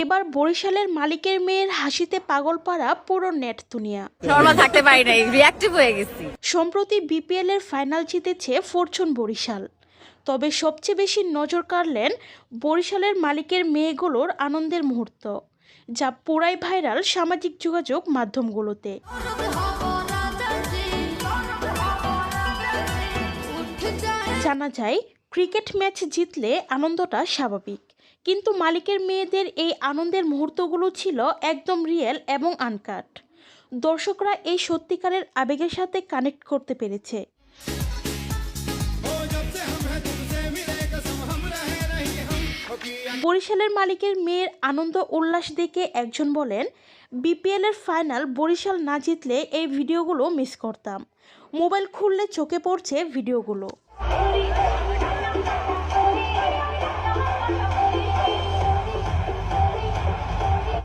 এবার বরিশালের মালিকের মেয়ের হাসিতে পাগল পাড়া পুরো নেট দুনিয়া। নর্মাল থাকতে পারি নাই হয়ে গেছি। সম্প্রতি বিপিএল এর ফাইনাল জিতেছে ফরচুন বরিশাল। তবে সবচেয়ে বেশি নজর কাড়লেন বরিশালের মালিকের মেয়েগুলোর আনন্দের মুহূর্ত যা পুরাই ভাইরাল সামাজিক যোগাযোগ মাধ্যমগুলোতে। জানা যায় ক্রিকেট ম্যাচ জিতলে আনন্দটা স্বাভাবিক। কিন্তু মালিকের মেয়েদের এই আনন্দের মুহূর্তগুলো ছিল একদম রিয়েল এবং আনকাট। দর্শকরা এই সত্যিকারের আবেগের সাথে কানেক্ট করতে পেরেছে। বরিশালের মালিকের মেয়ের আনন্দ উল্লাস দেখে একজন বলেন, বিপিএল এর ফাইনাল বরিশাল না জিতলে এই ভিডিওগুলো মিস করতাম। মোবাইল খুললে চোখে পড়ছে ভিডিওগুলো।